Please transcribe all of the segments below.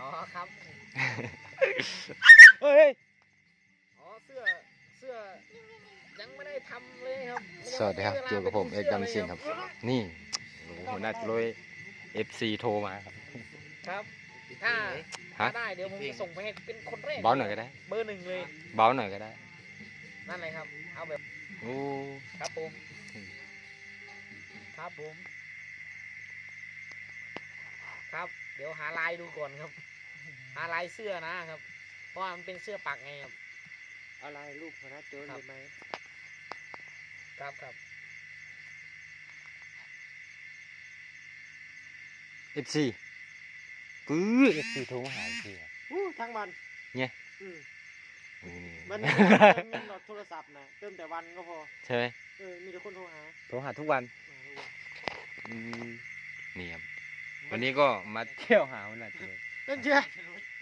อ๋อครับ เฮ้ย อ๋อเสื้อเสื้อยังไม่ได้ทำเลยครับยังสวัสดีครับไเวลาอยู่กับผมไปเอกสื้ดำซิงครับ นี่โอ้โหหัวหน้าจุ้ย FC โทรมาครับ ครับ ถ้าฮะถ้าได้เดี๋ยวผมจะส่งไปให้เป็นคนแรกเบาหน่อยก็ได้ เบอร์หนึ่งเลยเบาหน่อยก็ได้นั่นเลยครับ เอาแบบโอ้ครับผมอืมครับผม ครับ เดี๋ยวหาลายดูก่อนครับ หาลายเสื้อนะครับ เพราะว่ามันเป็นเสื้อปักไงครับอะไรรูปคณะโจรครัเลบยไหมครับครับเอฟซีปื้อเอฟซีโทรมาหาเสียอู้ทั้งวันเนี่ย อืมอืมมันไม่ได้เงินหรอกโทรศัพท์นะเติมแต่วันก็พอ ใช่ไหมเออ มีแต่คนโทรหาโทรหาทุกวันเอออืมนี่ครับ วันนี้ก็มาเที่ยวหาหัวหน้าจุ้ยนั่นเชีย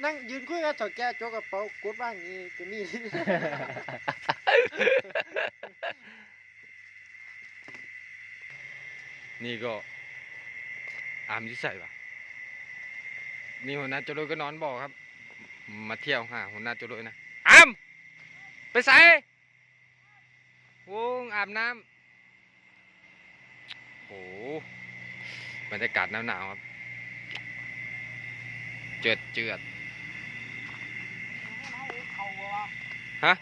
นั่งยืนคุยกับเถ่าแก่โจกกระเป๋ากดบ้างนี้ก็นี่ นี่ก็อามที่ใส่ปะนี่หัวหน้าจุ้ยก็นอนบอกครับ มาเที่ยวหาหัวหน้าจุ้ยนะอามไปใส่วงอาบน้ำโอ้โหบรรยากาศหนาวๆครับเจือดเจือดฮะ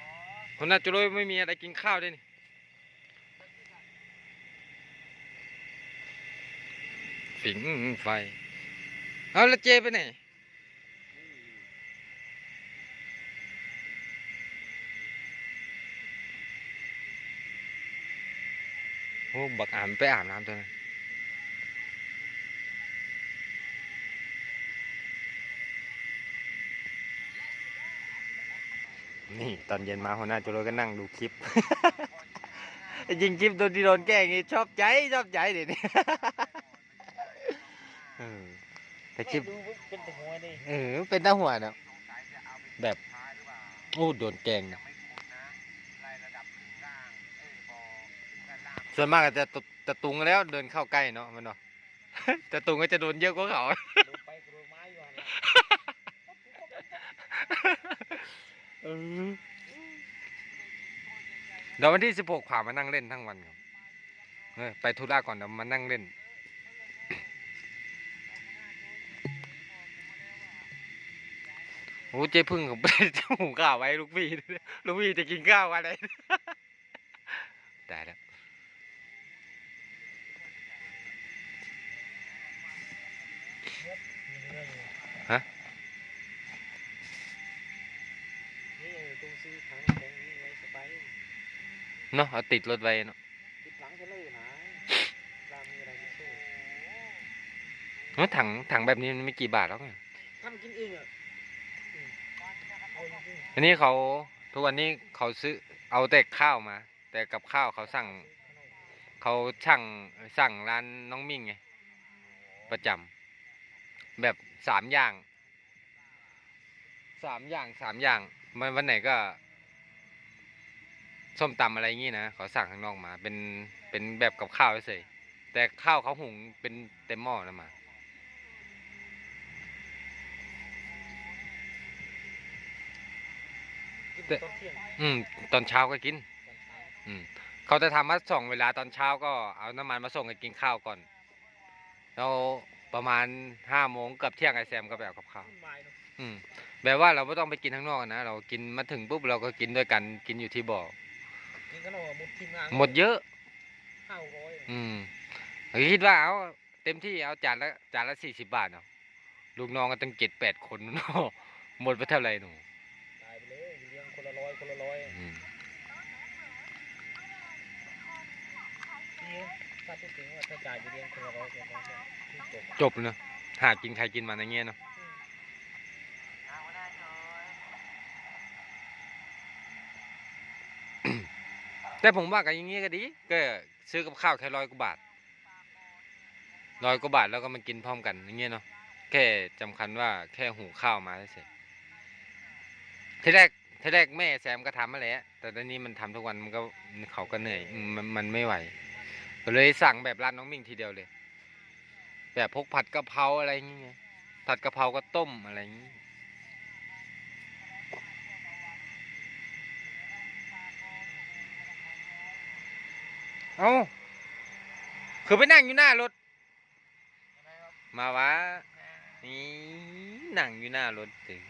หัวหน้าจุ้ยไม่มีอะไรกินข้าวด้วยนี่ฝิงไฟ เอาแล้วเจไปไหนโอ้บักอามไปอาบน้ำตัวนั้น นี่ตอนเย็นมาหัวหน้าจุโรก็นั่งดูคลิป ยิงคลิปโดนที่โดนแกล้งนี่ชอบใจชอบใจเดี๋ยวนี้เออแต่คลิปดูปุ๊บเป็นแต่หัวนี่เออเป็นหน้าหัวเนาะแบบโอ้โดนแกล้งนะส่วนมากก็จะตจะตุงแล้วเดินเข้าใกล้เนาะมันเนาะแต่ตุงก็จะโดนเยอะกว่าเขา ดูไปกลัวไม้อยู่หันหลัง เออเดี๋ยววันที่สิบหกผ่ามานั่งเล่นทั้งวันครับเออไปธุระก่อนเดี๋ยวมานั่งเล่น โอ้เจ๊พึ่งผมไปหุงข้าวไว้ลูกพี่ ลูกพี่จะกินข้าวอะไร ซื้อถังแข็งนี่ไว้สบายเนาะเอาติดรถไว้เนาะติดหลังจะเลยนะตามมีอะไรที่สู้เนอะถังถังแบบนี้มันไม่กี่บาทหรอกเนี่ยทำกินเองอะอืมเอาจริงอันนี้เขาทุกวันนี้เขาซื้อเอาแต่ข้าวมา แต่กับข้าวเขาสั่งเขาช่างสั่งร้านน้องมิ่งไงประจำแบบสามอย่างสามอย่างสามอย่าง มันวันไหนก็ส้มตำอะไรงี้นะเขาสั่งข้างนอกมา เป็นเป็นแบบกับข้าวเฉยแต่ข้าวเขาหุงเป็นเต็มหม้อนะมา กินแต่ ตอนเที่ยงอืม ตอนเช้าก็กิน ตอนเช้าอืมเขาจะทำมาส่งเวลาตอนเช้าก็เอาน้ำมันมาส่งให้กินข้าวก่อน แล้วประมาณห้าโมงเกับเที่ยงไอแซมก็ไปเอากับข้าว วุ่นวายเนอะ อืมแบบว่าเราไม่ต้องไปกินข้างนอกนะเรากินมาถึงปุ๊บเราก็กินด้วยกันกินอยู่ที่บ่อกินขนมหมดทีมงานหมดเยอะห้าร้อยอืมคิดว่าเอาเต็มที่เอาจานละจานละสี่สิบบาทเนาะลูกน้องก็ตั้งเจ็ดแปดคนเนาะหมดไปเท่าไหร่หนูตายไปเลยเลี้ยงคนละร้อยคนละร้อยอืมนี่ถ้าพูดถึงว่าถ้าจ่ายไปเลี้ยงคนละร้อยคนละร้อยก็จบจบเนาะหากินใครกินมันอย่างเงี้ยเนาะ แต่ผมว่ากันอย่างงี้ก็ดี ก็ซื้อกับข้าวแค่ร้อยกว่าบาทร้อยกว่าบาทแล้วก็มากินพร้อมกันอย่างเงี้ยเนาะแค่จำคัญว่าแค่หุงข้าวมาเฉยทีแรกทีแรกแม่แซมก็ทำมาแล้วแต่ตอนนี้มันทำทุกวันมันก็เขาก็เหนื่อยมันมันไม่ไหวก็เลยสั่งแบบร้านน้องมิ่งทีเดียวเลย แบบพกผัดกะเพราอะไรอย่างเงี้ยผัดกะเพราก็ต้มอะไรอย่างนี้ย เอาคือไปนั่งอยู่หน้ารถ มาวะนี่นั่งอยู่หน้ารถถึง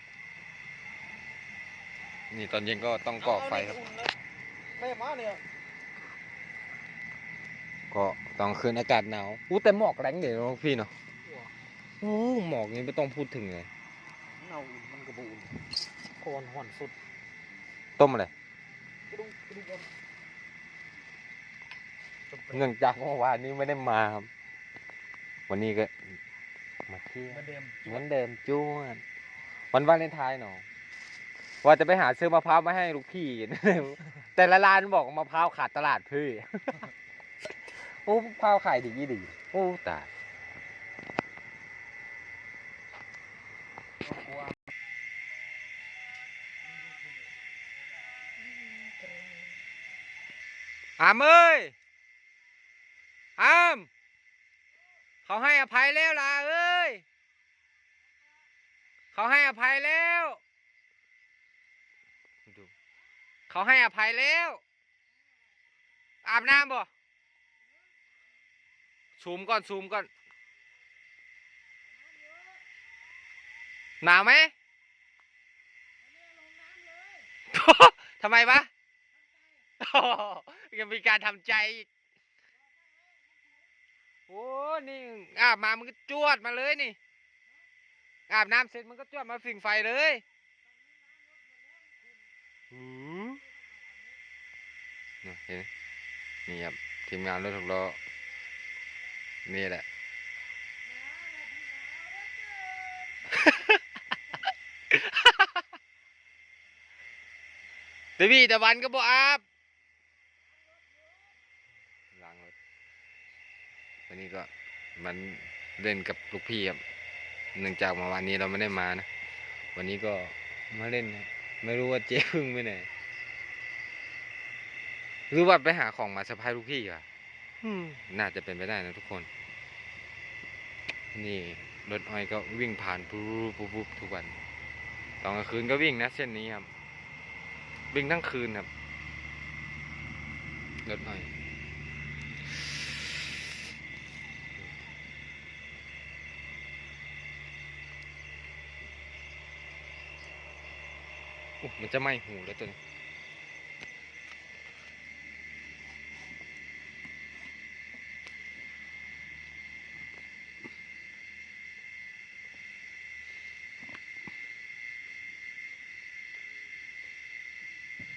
นี่ตอนเย็นก็ต้องก่อไฟครับ ไม่มาเนี่ยก็ตอนคืนอากาศหนาวอู้แต่หมอกแรงเดี๋ยวน้องพี่เนาะอู้หมอกนี่ไม่ต้องพูดถึงเลยเอาอุ่นมันกระบูนโคนห่อนสุด ต้มอะไรกระดุงกระดุงกัน เนื่องจากเมื่อวานนี้ไม่ได้มาครับวันนี้ก็มาเที่ยวเหมือนเดิมเหมือนเดิมจ้วนวันวาเลนไทน์เนาะว่าจะไปหาซื้อมะพร้าวมาให้ลูกพี่กินแต่ละร้านบอกมะพร้าวขาดตลาดพี่โอ้มะพร้าวขายดียี่ดีโอ้ตายอามเอ้ย อามเขาให้อภัยแล้วล่ะเอ้ย เขาให้อภัยแล้วดูเขาให้อภัยแล้ว อาบน้ำบ่ซูมก่อนซูมก่อน หนาวไหมทำไมวะยังมีการทำใจอีก โอ้นี่อาบมามันก็จวดมาเลยนี่ อาบน้ำเสร็จมันก็จวดมาฝิ่งไฟเลยหือเนี่ยเห็นไหมนี่ครับทีมงานรถหกล้อนี่แหละแตพี่ตะวันก็บ่อาบล้างรถวันนี้ ก็มันเล่นกับลูกพี่ครับเนื่องจากเมื่อวานนี้เราไม่ได้มานะ วันนี้ก็มาเล่นนะไม่รู้ว่าเจ๊พึ่งไปไหนหรือว่าไปหาของมาสะพายลูกพี่อะน่าจะเป็นไปได้นะทุกคน นี่รถอ้อยก็วิ่งผ่านปุ๊บปุ๊บปุ๊บทุกวันตอนกลางคืนก็วิ่งนะเส้นนี้ครับ วิ่งทั้งคืนครับรถอ้อยอุ๊ย มันจะไหม้หูแล้วตัวนี้